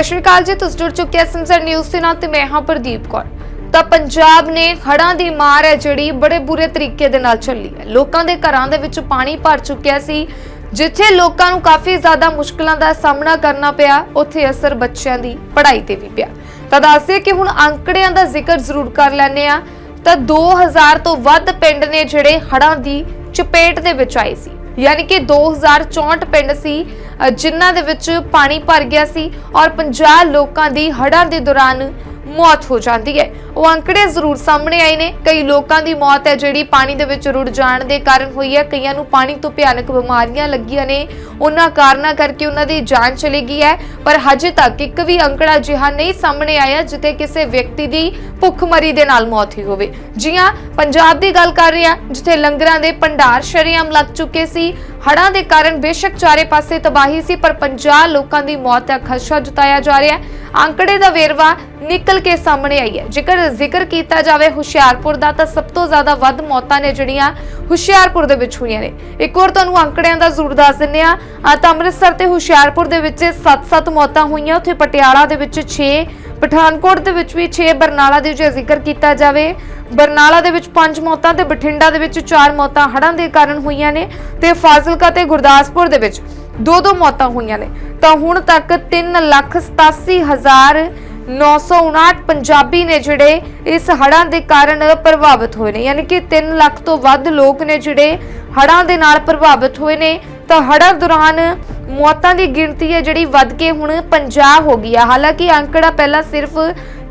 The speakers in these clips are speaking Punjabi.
ਸਤਿ ਸ਼੍ਰੀ ਅਕਾਲ ਜੀ, ਤੁਸੀਂ ਜੁੜ ਚੁੱਕੇ ਹੋ ਸੰਸਰ ਨਿਊਜ਼ ਦੇ ਨਾਲ ਤੇ ਮੈਂ ਹਾਂ ਪ੍ਰਦੀਪ ਕੌਰ। ਤਾਂ ਪੰਜਾਬ ਨੇ ਹੜ੍ਹਾਂ ਦੀ ਮਾਰ ਹੈ ਜਿਹੜੀ ਬੜੇ ਬੁਰੇ ਤਰੀਕੇ ਦੇ ਨਾਲ ਚੱਲੀ ਹੈ। ਲੋਕਾਂ ਦੇ ਘਰਾਂ ਦੇ ਵਿੱਚ ਪਾਣੀ ਭਰ ਚੁੱਕਿਆ ਸੀ, ਜਿੱਥੇ ਲੋਕਾਂ ਨੂੰ ਕਾਫੀ ਜ਼ਿਆਦਾ ਮੁਸ਼ਕਲਾਂ ਦਾ ਸਾਹਮਣਾ ਕਰਨਾ ਪਿਆ, ਉੱਥੇ ਅਸਰ ਬੱਚਿਆਂ ਦੀ ਪੜ੍ਹਾਈ ਤੇ ਵੀ ਪਿਆ। ਤਾਂ ਦੱਸਦੇ ਕਿ ਹੁਣ ਅੰਕੜਿਆਂ ਦਾ ਜ਼ਿਕਰ ਜ਼ਰੂਰ ਕਰ ਲੈਂਦੇ ਆ ਤਾਂ 2000 ਤੋਂ ਵੱਧ ਪਿੰਡ ਨੇ ਜਿਹੜੇ ਹੜ੍ਹਾਂ ਦੀ ਚਪੇਟ ਦੇ ਵਿੱਚ ਆਏ ਸੀ। ਯਾਨੀ ਕਿ 2064 ਪਿੰਡ ਸੀ ਅ, ਜਿਨ੍ਹਾਂ ਦੇ ਵਿੱਚ ਪਾਣੀ ਭਰ ਗਿਆ ਸੀ ਔਰ 50 ਲੋਕਾਂ ਦੀ ਹੜ੍ਹਾਂ ਦੇ ਦੌਰਾਨ ਮੌਤ ਹੋ ਜਾਂਦੀ ਹੈ। ਉਹ ਅੰਕੜੇ ਜ਼ਰੂਰ ਸਾਹਮਣੇ ਆਏ ਨੇ। ਕਈ ਲੋਕਾਂ ਦੀ ਮੌਤ ਹੈ ਜਿਹੜੀ ਪਾਣੀ ਦੇ ਵਿੱਚ ਰੁੜ ਜਾਣ ਦੇ ਕਾਰਨ ਹੋਈ ਹੈ। ਕਈਆਂ ਨੂੰ ਪਾਣੀ ਤੋਂ ਭਿਆਨਕ ਬਿਮਾਰੀਆਂ ਲੱਗੀਆਂ ਨੇ। ਉਹਨਾਂ ਕਾਰਨਾਂ ਕਰਕੇ ਉਹਨਾਂ ਦੀ ਜਾਨ ਚਲੀ ਗਈ ਹੈ। ਪਰ ਹਜੇ ਤੱਕ ਇੱਕ ਵੀ ਅੰਕੜਾ ਜਿਹਾ ਨਹੀਂ ਸਾਹਮਣੇ ਆਇਆ ਜਿੱਥੇ ਕਿਸੇ ਵਿਅਕਤੀ ਦੀ ਭੁੱਖਮਰੀ ਦੇ ਨਾਲ ਮੌਤ ਹੋਈ ਹੋਵੇ। ਜੀ ਹਾਂ, ਪੰਜਾਬ ਦੀ ਗੱਲ ਕਰ ਰਹੇ ਹਾਂ, ਜਿੱਥੇ ਲੰਗਰਾਂ ਦੇ ਭੰਡਾਰ ਸ਼ਰੇਆਮ ਲੱਗ ਚੁੱਕੇ ਸੀ। ਹੜਾਂ ਦੇ ਕਾਰਨ ਬੇਸ਼ੱਕ ਚਾਰੇ ਪਾਸੇ ਤਬਾਹੀ ਸੀ, ਪਰ 50 ਲੋਕਾਂ ਦੀ ਮੌਤ ਦਾ ਖਦਸ਼ਾ ਜਤਾਇਆ ਜਾ ਰਿਹਾ ਹੈ। ਅੰਕੜੇ ਦਾ ਵੇਰਵਾ ਨਿਕਲ ਕੇ ਸਾਹਮਣੇ ਆਈ ਹੈ। ਜੇਕਰ ਜ਼ਿਕਰ ਕੀਤਾ ਜਾਵੇ ਹੁਸ਼ਿਆਰਪੁਰ ਦਾ, ਤਾਂ ਸਭ ਤੋਂ ਜ਼ਿਆਦਾ ਵੱਧ ਮੌਤਾਂ ਨੇ ਜਿਹੜੀਆਂ ਹੁਸ਼ਿਆਰਪੁਰ ਦੇ ਵਿੱਚ ਹੋਈਆਂ ਨੇ। ਇੱਕ ਹੋਰ ਤੁਹਾਨੂੰ ਅੰਕੜਿਆਂ ਦਾ ਜ਼ਰੂਰ ਦੱਸ ਦਿੰਨੇ ਆ ਤਾਂ ਅੰਮ੍ਰਿਤਸਰ ਤੇ ਹੁਸ਼ਿਆਰਪੁਰ ਦੇ ਵਿੱਚ 7-7 ਮੌਤਾਂ ਹੋਈਆਂ। ਉੱਥੇ ਪਟਿਆਲਾ ਦੇ ਵਿੱਚ 6 ਪਠਾਨਕੋਟ ਦੇ ਵਿੱਚ ਵੀ 6 ਬਰਨਾਲਾ ਦੇ ਜੇ ਜ਼ਿਕਰ ਕੀਤਾ ਜਾਵੇ। ਬਰਨਾਲਾ ਦੇ ਵਿੱਚ 5 ਮੌਤਾਂ ਤੇ ਬਠਿੰਡਾ ਦੇ ਵਿੱਚ 4 ਮੌਤਾਂ ਹੜ੍ਹਾਂ ਦੇ ਕਾਰਨ ਹੋਈਆਂ ਨੇ ਤੇ ਫਾਜ਼ਿਲਕਾ ਤੇ ਗੁਰਦਾਸਪੁਰ ਦੇ ਵਿੱਚ ਦੋ ਦੋ ਮੌਤਾਂ ਹੋਈਆਂ ਨੇ। ਤਾਂ ਹੁਣ ਤੱਕ 387959 ਪੰਜਾਬੀ ਨੇ ਜਿਹੜੇ ਇਸ ਹੜ੍ਹਾਂ ਦੇ ਕਾਰਨ ਪ੍ਰਭਾਵਿਤ ਹੋਏ ਨੇ, ਯਾਨੀ ਕਿ 3 ਲੱਖ ਤੋਂ ਵੱਧ ਲੋਕ ਨੇ ਜਿਹੜੇ ਹੜ੍ਹਾਂ ਦੇ ਨਾਲ ਪ੍ਰਭਾਵਿਤ ਹੋਏ ਨੇ, ਤਾਂ ਹੜ੍ਹਾਂ ਦੌਰਾਨ ਮੌਤਾਂ ਦੀ ਗਿਣਤੀ ਹੈ ਜਿਹੜੀ ਵੱਧ ਕੇ ਹੁਣ 50 ਹੋ ਗਈ ਹੈ ਹਾਲਾਂਕਿ ਅੰਕੜਾ ਪਹਿਲਾਂ ਸਿਰਫ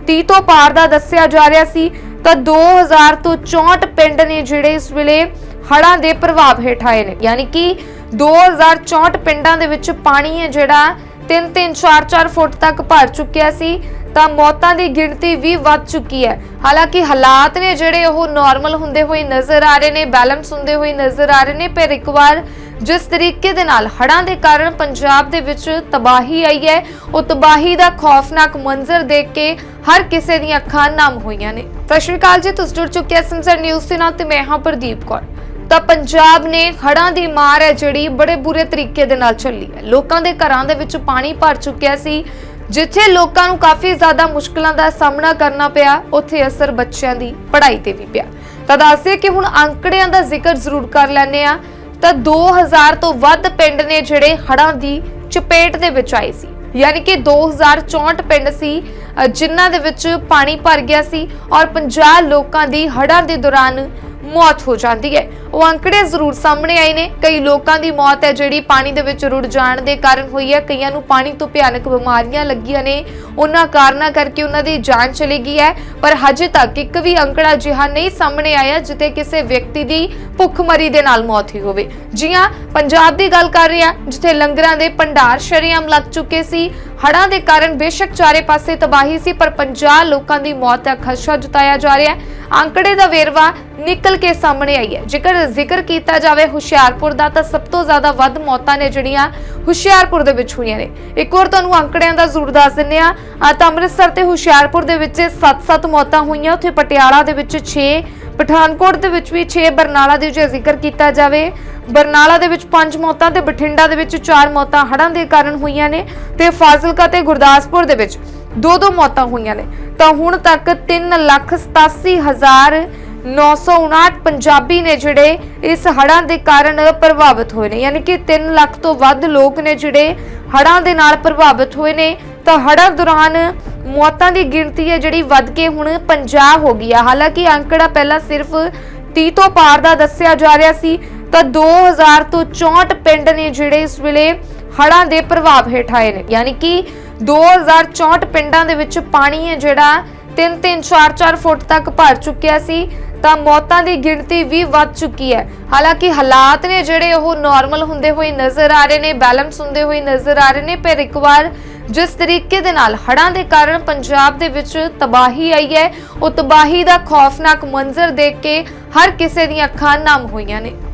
30 ਤੋਂ ਪਾਰ ਦਾ ਦੱਸਿਆ ਜਾ ਰਿਹਾ ਸੀ, ਤਾਂ 2000 ਤੋਂ 64 ਪਿੰਡ ਨੇ ਜਿਹੜੇ ਇਸ ਵੇਲੇ ਹੜ੍ਹਾਂ ਦੇ ਪ੍ਰਭਾਵ ਹੇਠ ਆਏ ਨੇ। ਯਾਨੀ ਕਿ 2064 ਪਿੰਡਾਂ ਦੇ ਵਿੱਚ ਪਾਣੀ ਹੈ ਜਿਹੜਾ 3-3 4-4 ਫੁੱਟ ਤੱਕ ਭਰ ਚੁੱਕਿਆ ਸੀ ਤਾਂ ਮੌਤਾਂ ਦੀ ਗਿਣਤੀ ਵੀ ਵੱਧ ਚੁੱਕੀ ਹੈ। ਹਾਲਾਂਕਿ ਹਾਲਾਤ ਨੇ ਜਿਹੜੇ ਉਹ ਨਾਰਮਲ ਹੁੰਦੇ ਹੋਏ ਨਜ਼ਰ ਆ ਰਹੇ ਨੇ ਬੈਲੈਂਸ ਹੁੰਦੇ ਹੋਏ ਨਜ਼ਰ ਆ ਰਹੇ ਨੇ, ਪਰ ਇੱਕ ਵਾਰ ਜਿਸ ਤਰੀਕੇ ਦੇ ਨਾਲ ਹੜ੍ਹਾਂ ਦੇ ਕਾਰਨ ਪੰਜਾਬ ਦੇ ਵਿੱਚ ਤਬਾਹੀ ਆਈ ਹੈ, ਉਹ ਤਬਾਹੀ ਦਾ ਖੌਫਨਾਕ ਮੰਜ਼ਰ ਦੇਖ ਕੇ ਹਰ ਕਿਸੇ ਦੀਆਂ ਅੱਖਾਂ ਨਮ ਹੋਈਆਂ ਨੇ। ਸਤਿ ਸ਼੍ਰੀ ਅਕਾਲ ਜੀ, ਤੁਸੀਂ ਜੁੜ ਚੁੱਕੇ ਹੋ ਸੰਸਰ ਨਿਊਜ਼ ਦੇ ਨਾਲ ਤੇ ਮੈਂ ਹਾਂ ਪ੍ਰਦੀਪ ਕੌਰ। ਤਾਂ ਪੰਜਾਬ ਨੇ ਹੜ੍ਹਾਂ ਦੀ ਮਾਰ ਹੈ ਜਿਹੜੀ ਬੜੇ ਬੁਰੇ ਤਰੀਕੇ ਦੇ ਨਾਲ ਚੱਲੀ ਹੈ। ਲੋਕਾਂ ਦੇ ਘਰਾਂ ਦੇ ਵਿੱਚ ਪਾਣੀ ਭਰ ਚੁੱਕਿਆ ਸੀ। ਜਿੱਥੇ ਲੋਕਾਂ ਨੂੰ ਕਾਫੀ ਜ਼ਿਆਦਾ ਮੁਸ਼ਕਲਾਂ ਦਾ ਸਾਹਮਣਾ ਕਰਨਾ ਪਿਆ ਉੱਥੇ ਅਸਰ ਬੱਚਿਆਂ ਦੀ ਪੜ੍ਹਾਈ ਤੇ ਵੀ ਪਿਆ। ਤਾਂ ਦੱਸਦੇ ਕਿ ਹੁਣ ਅੰਕੜਿਆਂ ਦਾ ਜ਼ਿਕਰ ਜ਼ਰੂਰ ਕਰ ਲੈਂਦੇ ਆ ਤਾਂ 2000 ਤੋਂ ਵੱਧ ਪਿੰਡ ਨੇ ਜਿਹੜੇ ਹੜ੍ਹਾਂ ਦੀ ਚਪੇਟ ਦੇ ਵਿੱਚ ਆਏ ਸੀ। ਯਾਨੀ ਕਿ 2064 ਪਿੰਡ ਸੀ ਅ, ਜਿਨ੍ਹਾਂ ਦੇ ਵਿੱਚ ਪਾਣੀ ਭਰ ਗਿਆ ਸੀ ਔਰ 50 ਲੋਕਾਂ ਦੀ ਹੜ੍ਹਾਂ ਦੇ ਦੌਰਾਨ ਮੌਤ ਹੋ ਜਾਂਦੀ ਹੈ। ਉਹ ਅੰਕੜੇ ਜ਼ਰੂਰ ਸਾਹਮਣੇ ਆਏ ਨੇ। ਕਈ ਲੋਕਾਂ ਦੀ ਮੌਤ ਹੈ ਜਿਹੜੀ ਪਾਣੀ ਦੇ ਵਿੱਚ ਰੁੜ ਜਾਣ ਦੇ ਕਾਰਨ ਹੋਈ ਹੈ। ਕਈਆਂ ਨੂੰ ਪਾਣੀ ਤੋਂ ਭਿਆਨਕ ਬਿਮਾਰੀਆਂ ਲੱਗੀਆਂ ਨੇ। ਉਹਨਾਂ ਕਾਰਨਾਂ ਕਰਕੇ ਉਹਨਾਂ ਦੀ ਜਾਨ ਚਲੀ ਗਈ ਹੈ। ਪਰ ਹਜੇ ਤੱਕ ਇੱਕ ਵੀ ਅੰਕੜਾ ਜਿਹਾ ਨਹੀਂ ਸਾਹਮਣੇ ਆਇਆ ਜਿੱਥੇ ਕਿਸੇ ਵਿਅਕਤੀ ਦੀ ਭੁੱਖਮਰੀ ਦੇ ਨਾਲ ਮੌਤ ਹੋਈ ਹੋਵੇ। ਜੀ ਹਾਂ ਪੰਜਾਬ ਦੀ ਗੱਲ ਕਰ ਰਹੇ ਹਾਂ, ਜਿੱਥੇ ਲੰਗਰਾਂ ਦੇ ਭੰਡਾਰ ਸ਼ਰੇਆਮ ਲੱਗ ਚੁੱਕੇ ਸੀ। ਹੜਾਂ ਦੇ ਕਾਰਨ ਬੇਸ਼ੱਕ ਚਾਰੇ ਪਾਸੇ ਤਬਾਹੀ ਸੀ, ਪਰ 50 ਲੋਕਾਂ ਦੀ ਮੌਤ ਦਾ ਖਦਸ਼ਾ ਜਤਾਇਆ ਜਾ ਰਿਹਾ ਹੈ। ਅੰਕੜੇ ਦਾ ਵੇਰਵਾ ਨਿਕਲ ਕੇ ਸਾਹਮਣੇ ਆਈ ਹੈ। ਜੇਕਰ ਜ਼ਿਕਰ ਕੀਤਾ ਜਾਵੇ ਹੁਸ਼ਿਆਰਪੁਰ ਦਾ, ਤਾਂ ਸਭ ਤੋਂ ਜ਼ਿਆਦਾ ਵੱਧ ਮੌਤਾਂ ਨੇ ਜਿਹੜੀਆਂ ਹੁਸ਼ਿਆਰਪੁਰ ਦੇ ਵਿੱਚ ਹੋਈਆਂ ਨੇ। ਇੱਕ ਹੋਰ ਤੁਹਾਨੂੰ ਅੰਕੜਿਆਂ ਦਾ ਜ਼ਰੂਰ ਦੱਸ ਦਿੰਨੇ ਆ ਤਾਂ ਅੰਮ੍ਰਿਤਸਰ ਤੇ ਹੁਸ਼ਿਆਰਪੁਰ ਦੇ ਵਿੱਚ 7-7 ਮੌਤਾਂ ਹੋਈਆਂ। ਉੱਥੇ ਪਟਿਆਲਾ ਦੇ ਵਿੱਚ 6 ਪਠਾਨਕੋਟ ਦੇ ਵਿੱਚ ਵੀ 6 ਬਰਨਾਲਾ ਦੇ ਜੇ ਜ਼ਿਕਰ ਕੀਤਾ ਜਾਵੇ, ਬਰਨਾਲਾ ਦੇ ਵਿੱਚ 5 ਮੌਤਾਂ ਤੇ ਬਠਿੰਡਾ ਦੇ ਵਿੱਚ 4 ਮੌਤਾਂ ਹੜ੍ਹਾਂ ਦੇ ਕਾਰਨ ਹੋਈਆਂ ਨੇ ਤੇ ਫਾਜ਼ਿਲਕਾ ਤੇ ਗੁਰਦਾਸਪੁਰ ਦੇ ਵਿੱਚ ਦੋ ਦੋ ਮੌਤਾਂ ਹੋਈਆਂ ਨੇ। ਤਾਂ ਹੁਣ ਤੱਕ 387959 ਪੰਜਾਬੀ ਨੇ ਜਿਹੜੇ ਇਸ ਹੜ੍ਹਾਂ ਦੇ ਕਾਰਨ ਪ੍ਰਭਾਵਿਤ ਹੋਏ ਨੇ, ਯਾਨੀ ਕਿ 3 ਲੱਖ ਤੋਂ ਵੱਧ ਲੋਕ ਨੇ ਜਿਹੜੇ ਹੜ੍ਹਾਂ ਦੇ ਨਾਲ ਪ੍ਰਭਾਵਿਤ ਹੋਏ ਨੇ, ਤਾਂ ਹੜ੍ਹਾਂ ਦੌਰਾਨ ਮੌਤਾਂ ਦੀ ਗਿਣਤੀ ਹੈ ਜਿਹੜੀ ਵੱਧ ਕੇ ਹੁਣ 50 ਹੋ ਗਈ ਹੈ ਹਾਲਾਂਕਿ ਅੰਕੜਾ ਪਹਿਲਾਂ ਸਿਰਫ 30 ਤੋਂ ਪਾਰ ਦਾ ਦੱਸਿਆ ਜਾ ਰਿਹਾ ਸੀ, ਤਾਂ 2000 ਤੋਂ 64 ਪਿੰਡ ਨੇ ਜਿਹੜੇ ਇਸ ਵੇਲੇ ਹੜ੍ਹਾਂ ਦੇ ਪ੍ਰਭਾਵ ਹੇਠ ਆਏ ਨੇ। ਯਾਨੀ ਕਿ 2064 ਪਿੰਡਾਂ ਦੇ ਵਿੱਚ ਪਾਣੀ ਹੈ ਜਿਹੜਾ 3-3 4-4 ਫੁੱਟ ਤੱਕ ਭਰ ਚੁੱਕਿਆ ਸੀ ਤਾਂ ਮੌਤਾਂ ਦੀ ਗਿਣਤੀ ਵੀ ਵੱਧ ਚੁੱਕੀ ਹੈ। ਹਾਲਾਂਕਿ ਹਾਲਾਤ ਨੇ ਜਿਹੜੇ ਉਹ ਨਾਰਮਲ ਹੁੰਦੇ ਹੋਏ ਨਜ਼ਰ ਆ ਰਹੇ ਨੇ ਬੈਲੈਂਸ ਹੁੰਦੇ ਹੋਏ ਨਜ਼ਰ ਆ ਰਹੇ ਨੇ, ਪਰ ਇੱਕ ਵਾਰ ਜਿਸ ਤਰੀਕੇ ਦੇ ਨਾਲ ਹੜ੍ਹਾਂ ਦੇ ਕਾਰਨ ਪੰਜਾਬ ਦੇ ਵਿੱਚ ਤਬਾਹੀ ਆਈ ਹੈ, ਉਹ ਤਬਾਹੀ ਦਾ ਖੌਫਨਾਕ ਮੰਜ਼ਰ ਦੇਖ ਕੇ ਹਰ ਕਿਸੇ ਦੀਆਂ ਅੱਖਾਂ ਨਮ ਹੋਈਆਂ ਨੇ।